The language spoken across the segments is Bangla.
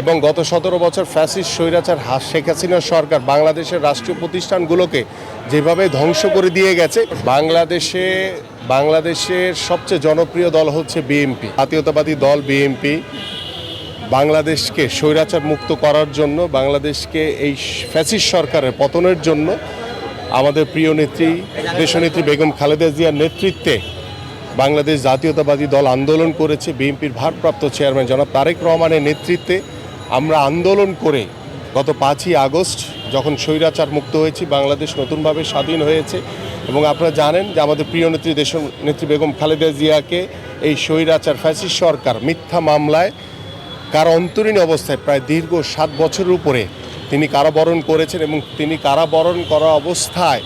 এবং গত সতেরো বছর ফ্যাসিস স্বৈরাচার শেখ হাসিনার সরকার বাংলাদেশের রাষ্ট্রীয় প্রতিষ্ঠানগুলোকে যেভাবে ধ্বংস করে দিয়ে গেছে, বাংলাদেশে, বাংলাদেশের সবচেয়ে জনপ্রিয় দল হচ্ছে বিএনপি। জাতীয়তাবাদী দল বিএনপি বাংলাদেশকে স্বৈরাচার মুক্ত করার জন্য, বাংলাদেশকে এই ফ্যাসিস সরকারের পতনের জন্য আমাদের প্রিয় নেত্রী, দেশনেত্রী বেগম খালেদা জিয়ার নেতৃত্বে বাংলাদেশ জাতীয়তাবাদী দল আন্দোলন করেছে বিএনপির ভারপ্রাপ্ত চেয়ারম্যান জনাব তারেক রহমানের নেতৃত্বে। আমরা আন্দোলন করে গত পাঁচই আগস্ট যখন স্বৈরাচার মুক্ত হয়েছি, বাংলাদেশ নতুনভাবে স্বাধীন হয়েছে এবং আপনারা জানেন যে আমাদের প্রিয় নেত্রী দেশ, নেত্রী বেগম খালেদা জিয়াকে এই স্বৈরাচার ফ্যাসিস্ট সরকার মিথ্যা মামলায় কার অন্তরীণ অবস্থায় প্রায় দীর্ঘ সাত বছরের উপরে তিনি কারাবরণ করেছেন এবং তিনি কারাবরণ করা অবস্থায়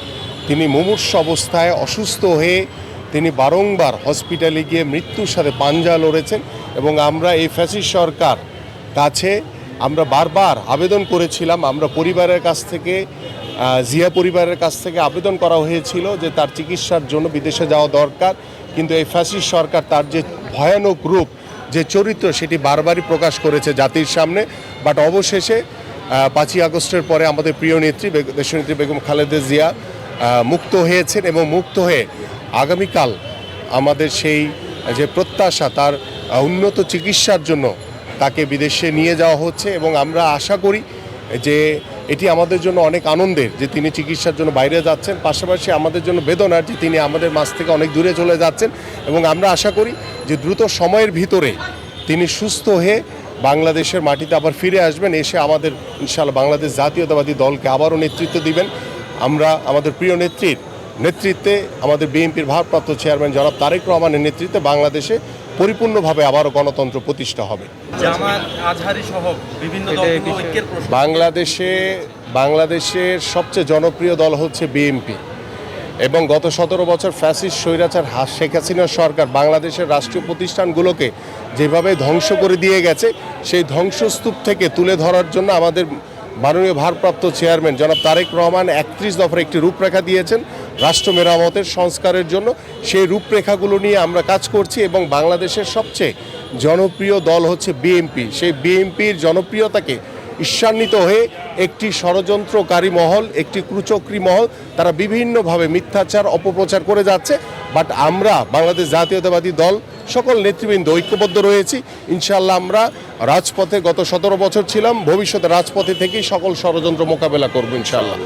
তিনি মুমূর্ষ অবস্থায় অসুস্থ হয়ে তিনি বারংবার হসপিটালে গিয়ে মৃত্যুর সাথে পাঞ্জা লড়েছেন এবং আমরা এই ফ্যাসিস সরকার কাছে আমরা বারবার আবেদন করেছিলাম, আমরা পরিবারের কাছ থেকে জিয়া পরিবারের কাছ থেকে আবেদন করা হয়েছিল যে তার চিকিৎসার জন্য বিদেশে যাওয়া দরকার। কিন্তু এই ফ্যাসিস সরকার তার যে ভয়ানক রূপ, যে চরিত্র, সেটি বারবারই প্রকাশ করেছে জাতির সামনে। বাট অবশেষে পাঁচই আগস্টের পরে আমাদের প্রিয় নেত্রী দেশনেত্রী বেগম খালেদা জিয়া মুক্ত হয়েছেন এবং মুক্ত হয়ে আগামীকাল আমাদের সেই যে প্রত্যাশা, তার উন্নত চিকিৎসার জন্য তাকে বিদেশে নিয়ে যাওয়া হচ্ছে এবং আমরা আশা করি যে এটি আমাদের জন্য অনেক আনন্দের যে তিনি চিকিৎসার জন্য বাইরে যাচ্ছেন। পাশাপাশি আমাদের জন্য বেদনার যে তিনি আমাদের মাছ থেকে অনেক দূরে চলে যাচ্ছেন এবং আমরা আশা করি যে দ্রুত সময়ের ভিতরে তিনি সুস্থ হয়ে বাংলাদেশের মাটিতে আবার ফিরে আসবেন, এসে আমাদের ইনশাআল্লাহ বাংলাদেশ জাতীয়তাবাদী দলকে আবারও নেতৃত্ব দিবেন। আমরা আমাদের প্রিয় নেত্রীর নেতৃত্বে আমাদের বিএনপির ভারপ্রাপ্ত চেয়ারম্যান জনাব তারেক রহমানের নেতৃত্বে বাংলাদেশে পরিপূর্ণভাবে আবারও গণতন্ত্র প্রতিষ্ঠা হবে। জামাত আজহারি সহ বিভিন্ন দলগুলো ঐক্যের প্রশ্ন। বাংলাদেশে বাংলাদেশের সবচেয়ে জনপ্রিয় দল হচ্ছে বিএনপি এবং গত সতেরো বছর ফ্যাসিস্ট স্বৈরাচার হাস শেখ হাসিনার সরকার বাংলাদেশের রাষ্ট্রীয় প্রতিষ্ঠানগুলোকে যেভাবে ধ্বংস করে দিয়ে গেছে সেই ধ্বংসস্তূপ থেকে তুলে ধরার জন্য আমাদের মাননীয় ভারপ্রাপ্ত চেয়ারম্যান জনাব তারেক রহমান একত্রিশ দফার একটি রূপরেখা দিয়েছেন। রাষ্ট্র মেরামতের সংস্কারের জন্য সেই রূপরেখাগুলো নিয়ে আমরা কাজ করছি এবং বাংলাদেশের সবচেয়ে জনপ্রিয় দল হচ্ছে বিএনপি সেই বিএনপির জনপ্রিয়তাকে ঈর্ষান্বিত হয়ে একটি ষড়যন্ত্রকারী মহল, একটি কুচক্রী মহল, তারা বিভিন্নভাবে মিথ্যাচার, অপপ্রচার করে যাচ্ছে। বাট আমরা, বাংলাদেশ জাতীয়তাবাদী দল, সকল নেতৃবৃন্দ ঐক্যবদ্ধ রয়েছি। ইনশাল্লাহ আমরা রাজপথে গত সতেরো বছর ছিলাম। ভবিষ্যতে রাজপথে থেকেই সকল ষড়যন্ত্র মোকাবেলা করব ইনশাল্লাহ